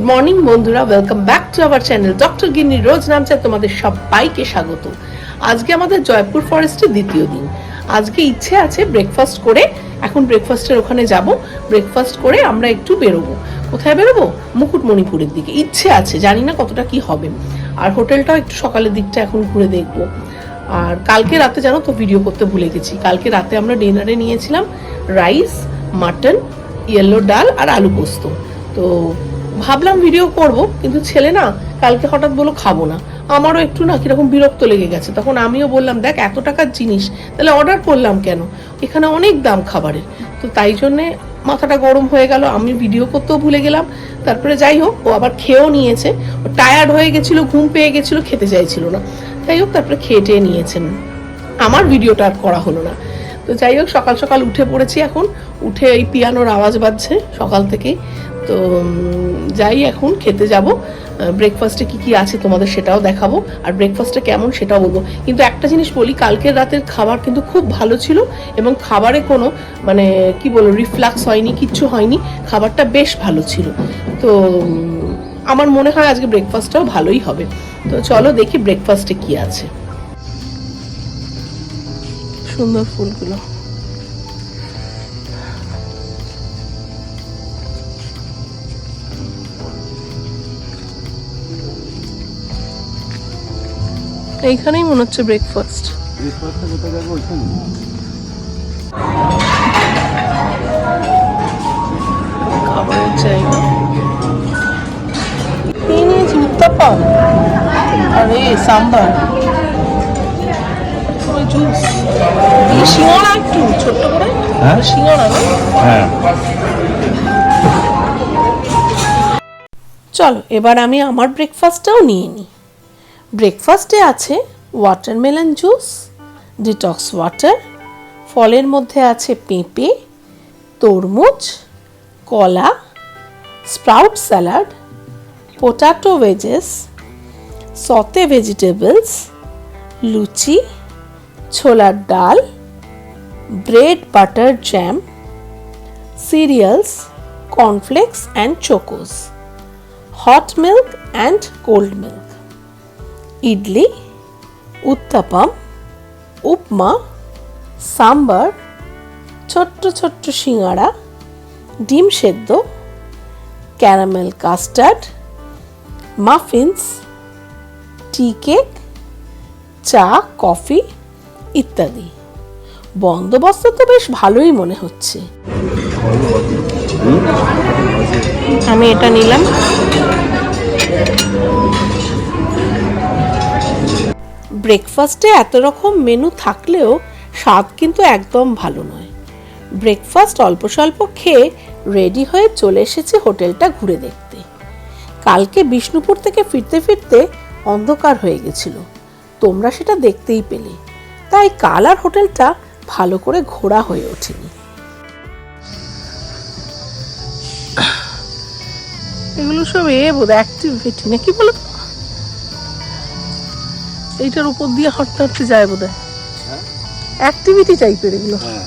Good morning বন্ধুরা। Welcome back to our channel doctor গিন্নি রোজ নামছে তোমাদের সবাইকে স্বাগত। আজকে আমাদের জয়পুর ফরেস্টের দ্বিতীয় দিন। আজকে ইচ্ছে আছে ব্রেকফাস্ট করে এখন ব্রেকফাস্টের ওখানে যাব। ব্রেকফাস্ট করে আমরা একটু বেরোবো। কোথায় বেরোবো? মুকুটমণিপুরের দিকে। ইচ্ছে আছে, জানি না কতটা কি হবে। আর হোটেলটাও একটু সকালের দিকটা এখন ঘুরে দেখব। আর কালকে রাতে জানো তো ভিডিও করতে ভুলে গেছি। কালকে রাতে আমরা ডিনারে নিয়েছিলাম রাইস মাটন ইয়েলো ডাল আর আলু পোস্ত। তো ভাবলাম ভিডিও করব, কিন্তু ছেলে না, কালকে হঠাৎ বলো খাব না। আমারও একটু না কীরকম বিরক্ত লেগে গেছে। তখন আমিও বললাম, দেখ, এত টাকার জিনিস, তাহলে অর্ডার করলাম কেন? এখানে অনেক দাম খাবারের। তো তাই জন্যে মাথাটা গরম হয়ে গেল আমি ভিডিও করতেও ভুলে গেলাম। তারপরে যাই হোক, ও আবার খেয়েও নিয়েছে। ও টায়ার্ড হয়ে গেছিল, ঘুম পেয়ে গেছিল, খেতে চাইছিল না। যাই হোক, তারপরে খেয়ে টেয়ে নিয়েছেন। আমার ভিডিওটা আর করা হলো না। তো যাই হোক, সকাল সকাল উঠে পড়েছি এখন। উঠে এই পিয়ানোর আওয়াজ বাজছে সকাল থেকেই। তো যাই এখন খেতে যাব। ব্রেকফাস্টে কি কি আছে তোমাদের সেটাও দেখাবো। আর ব্রেকফাস্টে কেমন সেটাও বলব। কিন্তু একটা জিনিস বলি, কালকের রাতের খাবার কিন্তু খুব ভালো ছিল এবং খাবারে কোনো মানে কি বলব রিফ্লাক্স হয়নি, কিচ্ছু হয়নি। খাবারটা বেশ ভালো ছিল। তো আমার মনে হয় আজকে ব্রেকফাস্টটাও ভালোই হবে। তো চলো দেখি ব্রেকফাস্টে কি আছে। সুন্দর ফুলগুলো। এইখানেই মনে হচ্ছে ব্রেকফাস্ট ব্রেকফাস্টটা কোথায় যাব ওইখানে খাবারের জায়গা। এই নিয়েছি উত্তাপা আরে সাম্বার। ওই জুস একটু ছোট্ট করে। হ্যাঁ? হ্যাঁ। চলো এবার আমি আমার ব্রেকফাস্টটাও নিয়ে নিই। ব্রেকফাস্টে আছে ওয়াটারমেলন জুস, ডিটক্স ওয়াটার, ফলের মধ্যে আছে পেঁপে, তরমুজ, কলা, sprout salad, potato wedges, saute vegetables, লুচি, ছোলার ডাল, bread butter jam, cereals, cornflakes and chocos hot milk and cold milk idli uttapam upma sambar ছোট্ট ছোট্ট সিঙ্গাড়া ডিম সেদ্ধ caramel custard muffins tea cake চা কফি ইত্যাদি। বন্দোবস্ত তো বেশ ভালোই মনে হচ্ছে। আমি এটা নিলাম। ব্রেকফাস্টে এত রকম মেনু থাকলেও স্বাদ কিন্তু একদম ভালো নয়। ব্রেকফাস্ট অল্প স্বল্প খেয়ে রেডি হয়ে চলে এসেছি হোটেলটা ঘুরে দেখতে। কালকে বিষ্ণুপুর থেকে ফিরতে ফিরতে অন্ধকার হয়ে গেছিল। তোমরা সেটা দেখতেই পেলে। তাই কাল আর হোটেলটা ভালো করে ঘোরা হয়ে ওঠেনি। এগুলো সব এ বোধ অ্যাক্টিভিটি নাকি বলো তো? এইটার উপর দিয়ে হাঁটতে হাঁটতে যায় বোধ হয় অ্যাক্টিভিটি টাইপের এগুলো। হ্যাঁ।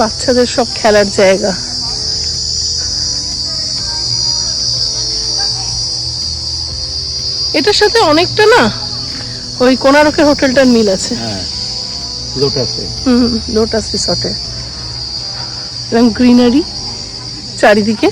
বাচ্চাদের সব খেলার জায়গা। এটার সাথে অনেকটা না ওই কোনারকের হোটেলটার মিল আছে। হ্যাঁ লোটাসে হুম লোটাস রিসর্টে এবং গ্রিনারি চারিদিকে।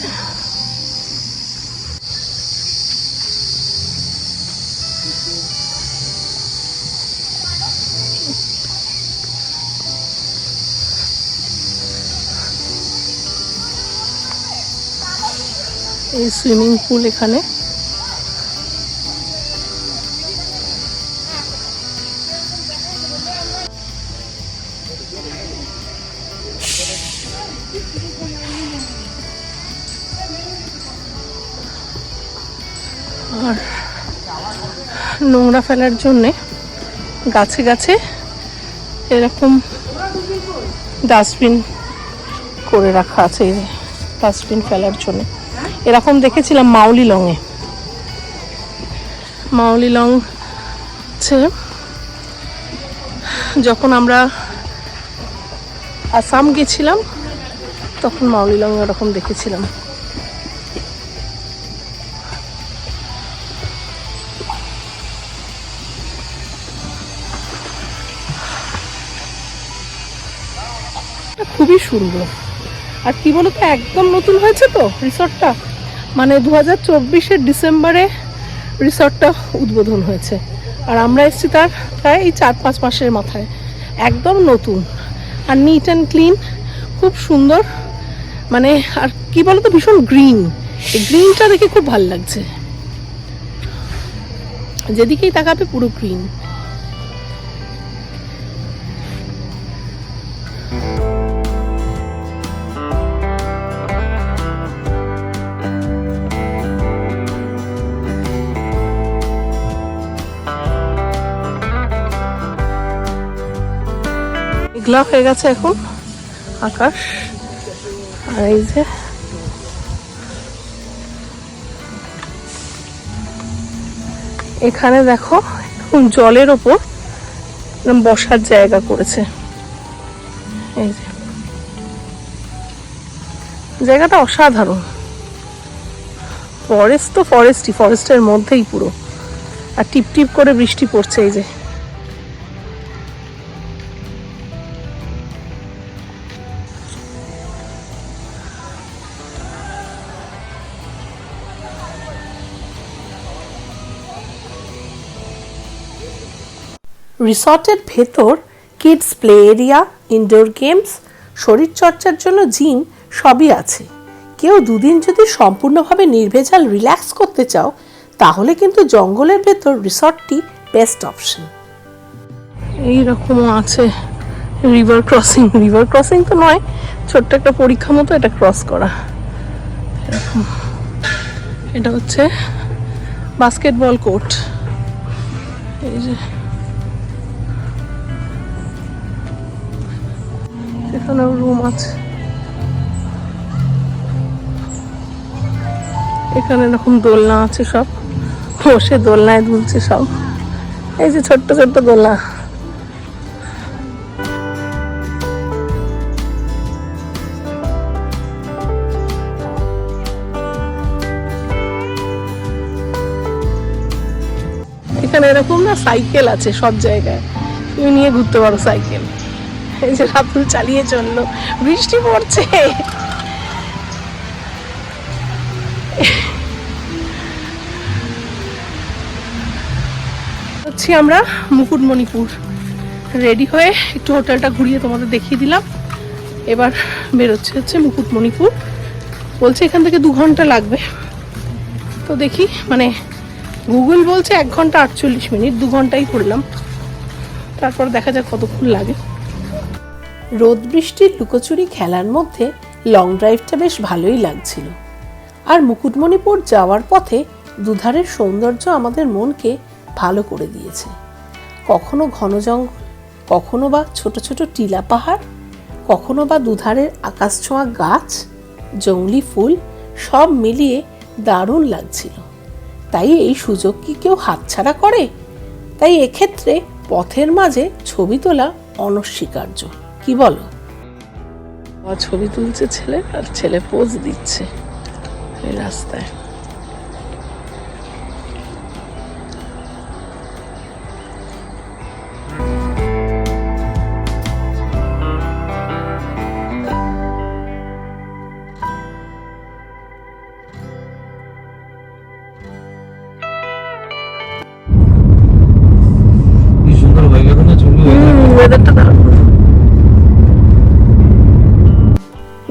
এই সুইমিং পুল এখানে। আর নোংরা ফেলার জন্যে গাছে গাছে এরকম ডাস্টবিন করে রাখা আছে ডাস্টবিন ফেলার জন্য। এরকম দেখেছিলাম মাউলি লংয়ে মাউলি লং হচ্ছে যখন আমরা আসাম গেছিলাম, তখন মাউলি লং ওরকম দেখেছিলাম। খুবই সুন্দর। আর কি বলতো, একদম নতুন হয়েছে তো রিসর্টটা? মানে দু হাজার চব্বিশের ডিসেম্বরে রিসর্টটা উদ্বোধন হয়েছে। আর আমরা এসেছি তার প্রায় এই চার পাঁচ মাসের মাথায়। একদম নতুন। আর নিট অ্যান্ড ক্লিন খুব সুন্দর। মানে আর কি বলতো, ভীষণ গ্রিন গ্রিনটা দেখে খুব ভালো লাগছে। যেদিকেই তাকাবে পুরো গ্রিন মেঘলা হয়ে গেছে এখন, আকাশ। আর এই যে এখানে দেখো জলের ওপর বসার জায়গা করেছে। এই যে। জায়গাটা অসাধারণ। ফরেস্ট তো ফরেস্টই, ফরেস্টের মধ্যেই পুরো। আর টিপ টিপ করে বৃষ্টি পড়ছে এই যে। রিসর্টের ভেতর kids play area indoor games শরীরচর্চার জন্য জিম সবই আছে। কেউ দুদিন যদি সম্পূর্ণভাবে নির্ভেজাল রিল্যাক্স করতে চাও, তাহলে কিন্তু জঙ্গলের ভেতর রিসর্টটি বেস্ট অপশন এই রকমও আছে রিভার ক্রসিং রিভার ক্রসিং তো নয়, ছোট্ট একটা পরীক্ষা মতো এটা ক্রস করা। এটা হচ্ছে বাস্কেটবল কোর্ট এই যে এখানেও রুম আছে। এখানে এরকম দোলনা আছে সব। বসে দোলনায় দুলছে সব। এই যে ছোট্ট ছোট্ট দোলনা। এখানে এরকম না সাইকেল আছে সব জায়গায়। তুমি নিয়ে ঘুরতে পারো সাইকেল। এই যে রাতুল চালিয়ে চলল। বৃষ্টি পড়ছে। হচ্ছি আমরা মুকুটমণিপুর। রেডি হয়ে একটু হোটেলটা ঘুরিয়ে তোমাদের দেখিয়ে দিলাম। এবার বেরোচ্ছে হচ্ছে মুকুটমণিপুর। বলছে এখান থেকে দু ঘণ্টা লাগবে। তো দেখি মানে গুগল বলছে এক ঘণ্টা আটচল্লিশ মিনিট, দু ঘন্টাই করলাম। তারপর দেখা যাক কতক্ষণ লাগে। রোদ বৃষ্টির লুকোচুরি খেলার মধ্যে লং ড্রাইভটা বেশ ভালোই লাগছিল। আর মুকুটমণিপুর যাওয়ার পথে দুধারের সৌন্দর্য আমাদের মনকে ভালো করে দিয়েছে। কখনো ঘন জঙ্গল, কখনো বা ছোট ছোট টিলা পাহাড়, কখনো বা দুধারের আকাশ ছোঁয়া গাছ জংলি ফুল, সব মিলিয়ে দারুণ লাগছিল। তাই এই সুযোগ কি কেউ হাতছাড়া করে? তাই এক্ষেত্রে পথের মাঝে ছবি তোলা অনস্বীকার্য। কি বলো? ছবি তুলছে ছেলে আর ছেলে পোজ দিচ্ছে। রাস্তায়।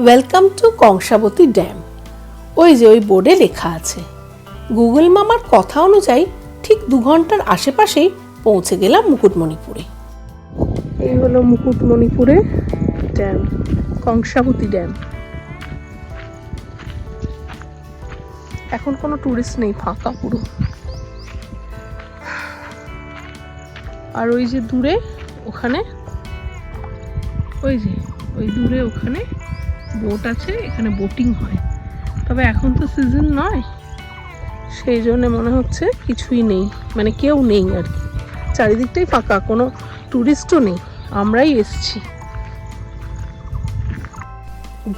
ওয়েলকাম টু কংসাবতী ড্যাম ওই যে ওই বোর্ডে লেখা আছে। গুগল মামার কথা অনুযায়ী ঠিক দু ঘণ্টার আশেপাশেই পৌঁছে গেলাম মুকুটমণিপুরে। এই হলো মুকুটমণিপুরে ড্যাম কংসাবতী ড্যাম এখন কোনো টুরিস্ট নেই, ফাঁকা পুরো। আর ওই যে দূরে ওখানে, ওই যে, ওই দূরে ওখানে বোট আছে, এখানে বোটিং হয়। তবে এখন তো সিজন নয়, সেই জন্য মনে হচ্ছে কিছুই নেই মানে কেউ নেই আর কি। চারিদিকটাই ফাঁকা, কোনো টুরিস্টও নেই, আমরাই এসছি।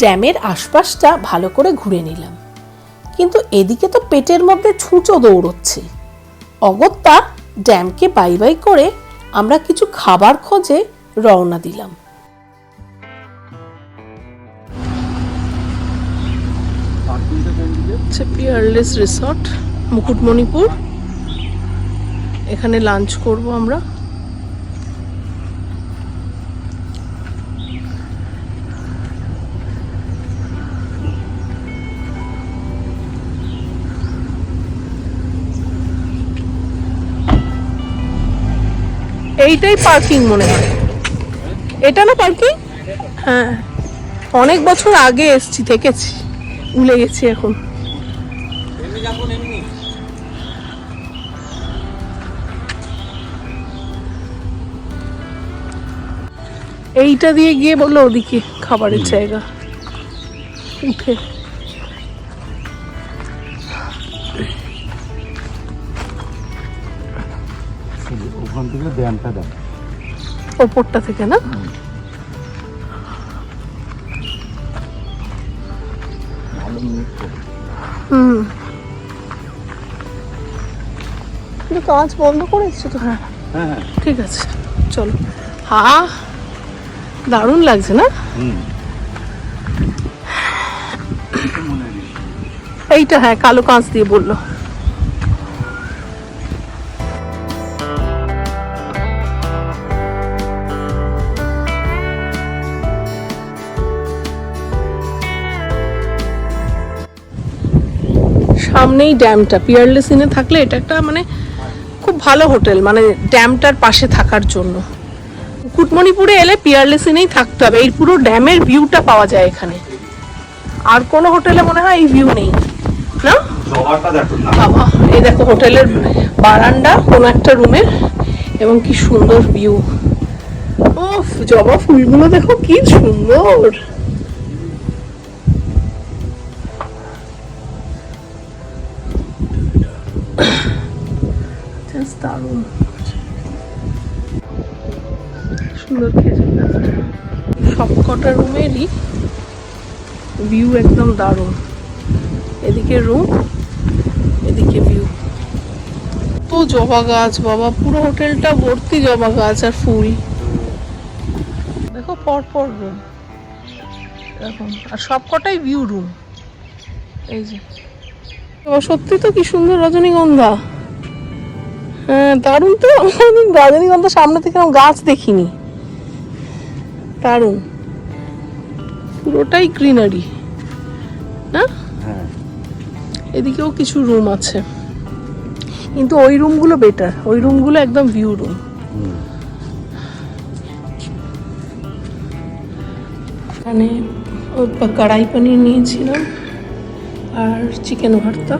ড্যামের আশপাশটা ভালো করে ঘুরে নিলাম। কিন্তু এদিকে তো পেটের মধ্যে ছুঁচো দৌড়চ্ছে। অগত্যা ড্যামকে বাই বাই করে আমরা কিছু খাবার খোঁজে রওনা দিলাম। হচ্ছে পিয়ারলেস রিসর্ট মুকুটমণিপুর এখানে লাঞ্চ করব আমরা। এইটাই পার্কিং মনে হয়। এটা না পার্কিং হ্যাঁ। অনেক বছর আগে এসছি, থেকেছি। ভুলে গেছি এখন। এইটা দিয়ে গিয়ে বলল ওদিকে খাবারের জায়গা। উঠে। ওখান থেকে ড্যামটা দেখ। ওপরটা থেকে না? হুম। কাজ বন্ধ করে এসছো তো? হ্যাঁ হ্যাঁ হ্যাঁ। ঠিক আছে চলো। হা দারুণ লাগছে না? এইটা হ্যাঁ কালো কাঁচ দিয়ে বলল। সামনেই ড্যামটা পিয়ারলেস ইনে থাকলে এটা একটা মানে ভালো হোটেল মানে ড্যামটার পাশে থাকার জন্য। কুটমণিপুরে এলে পিয়ারলেস ইনেই থাকতে হবে এই পুরো ড্যামের ভিউটা পাওয়া যায় এখানে। আর কোনো হোটেলে মনে হয় এই ভিউ নেই। না? বাবা এই দেখো হোটেলের বারান্দা কোনো একটা রুমের এবং কি সুন্দর ভিউ। ওফ জবা ফুলগুলো দেখো কি সুন্দর! দারুণ। সুন্দর খেজুর গাছটা। সবকটা রুমেরই ভিউ একদম দারুণ। এদিকে রুম এদিকে ভিউ তো জবা গাছ বাবা, পুরো হোটেলটা ভর্তি জবা গাছ আর ফুল। দেখো পর পর রুম এরকম। আর সবকটাই ভিউ রুম এই যে। সত্যি তো কি সুন্দর রজনীগন্ধা। দারুণ তো। আমি রজনীগন্ধা সামনে থেকে এরকম গাছ দেখিনি। দারুণ। পুরোটাই গ্রিনারি না? হ্যাঁ। এদিকেও কিছু রুম আছে। কিন্তু ওই রুমগুলো বেটার ওই রুমগুলো একদম ভিউ রুম এখানে কড়াই পনির নিয়েছিলাম আর চিকেন ভর্তা।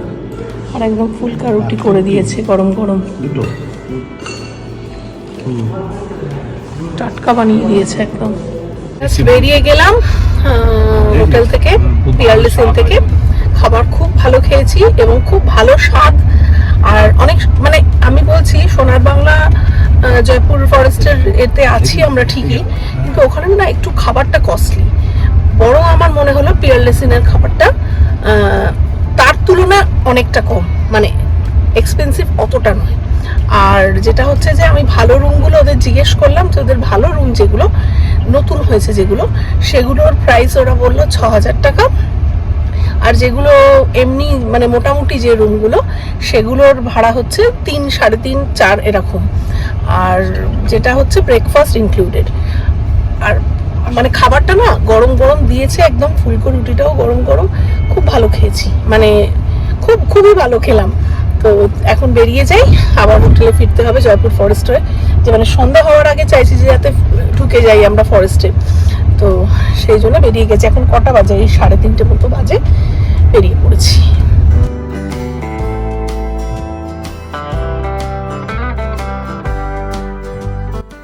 আর একদম ফুলকা রুটি করে দিয়েছে গরম গরম। দুটো? টাটকা বানিয়ে দিয়েছে একদম। বেরিয়ে গেলাম হোটেল থেকে পিয়ারলি সেল থেকে। খাবার খুব ভালো খেয়েছি এবং খুব ভালো স্বাদ। আর অনেক মানে আমি বলছি সোনার বাংলা জয়পুর ফরেস্টের এতে আছি আমরা ঠিকই কিন্তু ওখানে না একটু খাবারটা কস্টলি বড় আমার মনে হলো পিয়ারলেসিনের খাবারটা তুলনায় অনেকটা কম। মানে এক্সপেন্সিভ অতটা নয়। আর যেটা হচ্ছে যে আমি ভালো রুমগুলো ওদের জিজ্ঞেস করলাম তো ওদের ভালো রুম যেগুলো, নতুন হয়েছে যেগুলো, সেগুলোর প্রাইস ওরা বলল ছ হাজার টাকা। আর যেগুলো এমনি মানে মোটামুটি যে রুমগুলো সেগুলোর ভাড়া হচ্ছে তিন, সাড়ে তিন, চার এরকম। আর যেটা হচ্ছে ব্রেকফাস্ট ইনক্লুডেড আর মানে খাবারটা না গরম গরম দিয়েছে একদম ফুলকো রুটিটাও গরম গরম, খুব ভালো খেয়েছি। মানে খুব, খুবই ভালো খেলাম। তো এখন বেরিয়ে যাই, আবার হোটেলে ফিরতে হবে জয়পুর ফরেস্ট হয়ে। যে মানে সন্ধ্যা হওয়ার আগে চাইছি যে যাতে ঢুকে যাই আমরা ফরেস্টে তো সেই জন্য বেরিয়ে গেছি। এখন কটা বাজে? এই সাড়ে তিনটে মতো বাজে। বেরিয়ে পড়েছি।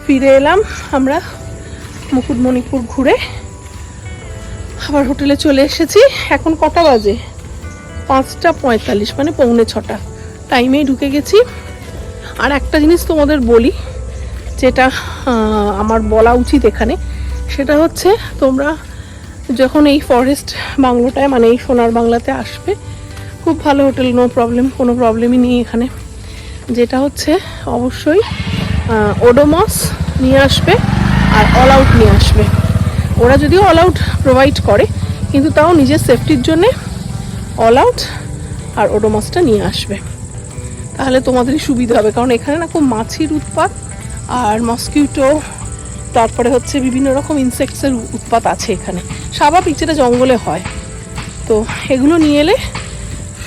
ফিরে এলাম আমরা মুকুটমণিপুর ঘুরে। আবার হোটেলে চলে এসেছি। এখন কটা বাজে? পাঁচটা পঁয়তাল্লিশ মানে পৌনে ছটা। টাইমেই ঢুকে গেছি। আর একটা জিনিস তোমাদের বলি, যেটা আমার বলা উচিত এখানে, সেটা হচ্ছে তোমরা যখন এই ফরেস্ট বাংলোটায় মানে এই সোনার বাংলাতে আসবে, খুব ভালো হোটেল নো প্রবলেম কোনো প্রবলেমই নেই এখানে। যেটা হচ্ছে অবশ্যই ওডোমস নিয়ে আসবে আর অল আউট নিয়ে আসবে। ওরা যদিও অল আউট প্রোভাইড করে, কিন্তু তাও নিজের সেফটির জন্যে অল আউট আর ওডোমসটা নিয়ে আসবে। তাহলে তোমাদেরই সুবিধা হবে, কারণ এখানে না খুব মাছির উৎপাত আর মসকিউটো তারপরে হচ্ছে বিভিন্ন রকম ইনসেক্টসের উৎপাত আছে এখানে। স্বাভাবিক যেটা জঙ্গলে হয়। তো এগুলো নিয়ে এলে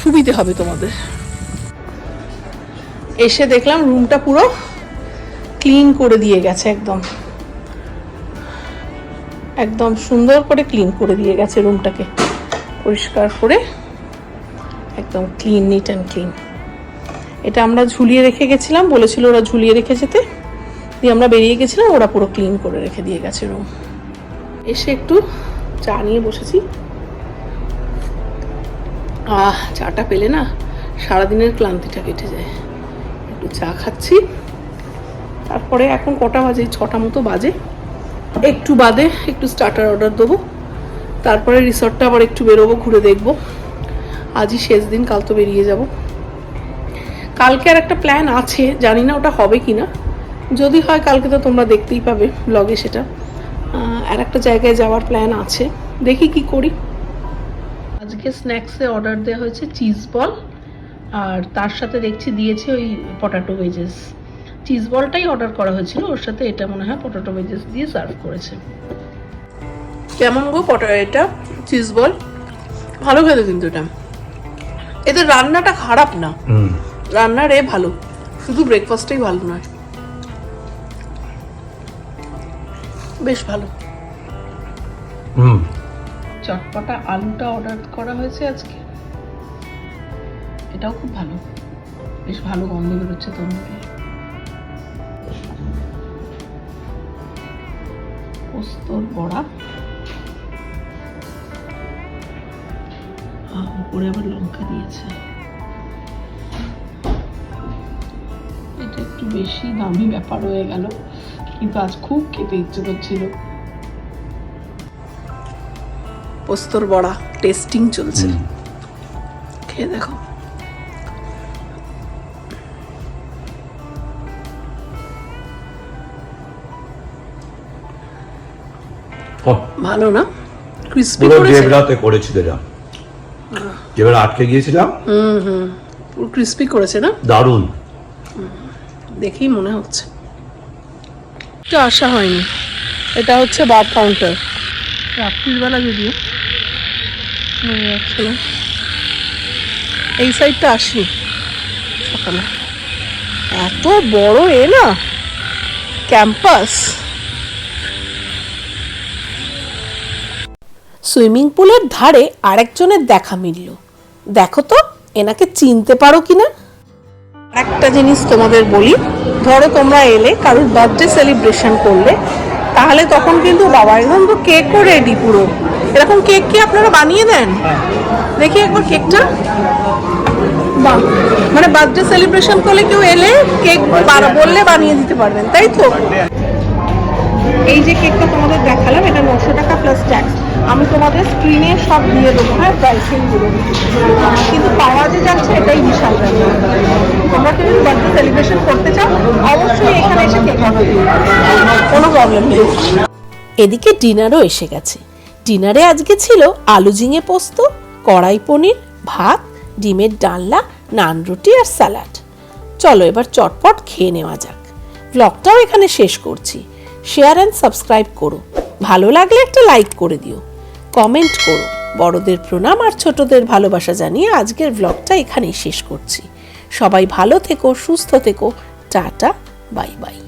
সুবিধে হবে তোমাদের। এসে দেখলাম রুমটা পুরো ক্লিন করে দিয়ে গেছে একদম। একদম সুন্দর করে ক্লিন করে দিয়ে গেছে রুমটাকে পরিষ্কার করে একদম ক্লিন নিট অ্যান্ড ক্লিন এটা আমরা ঝুলিয়ে রেখে গেছিলাম, বলেছিল ওরা ঝুলিয়ে রেখে যেতে। দিয়ে আমরা বেরিয়ে গেছিলাম, ওরা পুরো ক্লিন করে রেখে দিয়ে গেছে রুম এসে একটু চা নিয়ে বসেছি। আহ, চাটা পেলে না সারাদিনের ক্লান্তিটা কেটে যায়। একটু চা খাচ্ছি। তারপরে এখন কটা বাজে? ছটা মতো বাজে। একটু বাদে একটু স্টার্টার অর্ডার দেবো। তারপরে রিসর্টটা আবার একটু বেরোবো, ঘুরে দেখব। আজই শেষ দিন, কাল তো বেরিয়ে যাব। কালকে আর একটা প্ল্যান আছে, জানি না ওটা হবে কি না যদি হয় কালকে তো তোমরা দেখতেই পাবে ব্লগে সেটা। আর একটা জায়গায় যাওয়ার প্ল্যান আছে। দেখি কি করি। আজকে স্ন্যাক্সে অর্ডার দেওয়া হয়েছে চিজ বল আর তার সাথে দেখছি দিয়েছে ওই পটাটো ভেজেস চিজ বলটাই অর্ডার করা হয়েছিল, ওর সাথে এটা মনে হয় পটাটো ভেজেস দিয়ে সার্ভ করেছে। কেমন গো পটা এটা? চিজ বল ভালো খেতে কিন্তু এটা? এদের রান্নাটা খারাপ না। হুম। রান্নার এ ভালো। শুধু ব্রেকফাস্টটাই ভালো নয়। বেশ ভালো। হুম। চটপটা আলুটা অর্ডার করা হয়েছে আজকে। এটাও খুব ভালো। বেশ ভালো গন্ধ বেরোচ্ছে তন্দুরি পোস্তর বড়া। উপরে আবার লঙ্কা দিয়েছে। এটা একটু বেশি দামি ব্যাপার হয়ে গেল কিন্তু আজ খুব খেতে ইচ্ছে করছিল। পোস্তর বড়া টেস্টিং চলছে। খেয়ে দেখো। ভালো না? ক্রিস্পি করেছে? ডেবরাতে করেছিল যেবার আটকে গিয়েছিলাম। হুম হুম। পুরো ক্রিস্পি করেছে না? দারুণ। দেখেই মনে হচ্ছে। এটা আসা হয়নি। এটা হচ্ছে বার কাউন্টার রাত্রির বেলা যদিও। বোঝা যাচ্ছে না। এই সাইডটা আসি। সকালে। এত বড় এ না? ক্যাম্পাস সুইমিং পুলের ধারে আরেকজনের দেখা মিলল। দেখো তো, এনাকে চিনতে পারো কিনা? একটা জিনিস তোমাদের বলি, ধরো তোমরা এলে কারোর বার্থডে সেলিব্রেশন করলে, তাহলে তখন কিন্তু বাবা একদম তো কেকও রেডি পুরো। এরকম কেক কি আপনারা বানিয়ে দেন? দেখি একবার কেকটা বাহ মানে বার্থডে সেলিব্রেশন করলে কেউ এলে কেক বললে বানিয়ে দিতে পারবেন, তাই তো? এই যে কেকটা তোমাদের দেখালাম, এটা নশো টাকা প্লাস ট্যাক্স আমি তোমাদের স্ক্রিনে সব দিয়ে দেবো হ্যাঁ? প্রাইসিংগুলো কিন্তু পাওয়া যে যাচ্ছে এটাই বিশাল তোমরা যদি বার্থডে সেলিব্রেশন করতে চাও, অবশ্যই এখানে এসে কেক অর্ডার কোনো প্রবলেম নেই। এদিকে ডিনারও এসে গেছে। ডিনারে আজকে ছিল আলু ঝিঙে পোস্ত, কড়াই পনির, ভাত, ডিমের ডালনা, নান রুটি আর স্যালাড। চলো এবার চটপট খেয়ে নেওয়া যাক। ব্লগটাও এখানে শেষ করছি। শেয়ার অ্যান্ড সাবস্ক্রাইব করো। ভালো লাগলে একটা লাইক করে দিও। কমেন্ট করো। বড়দের প্রণাম আর ছোটদের ভালোবাসা জানিয়ে আজকের ব্লগটা এখানেই শেষ করছি। সবাই ভালো থেকো, সুস্থ থেকো। Tata, bye bye.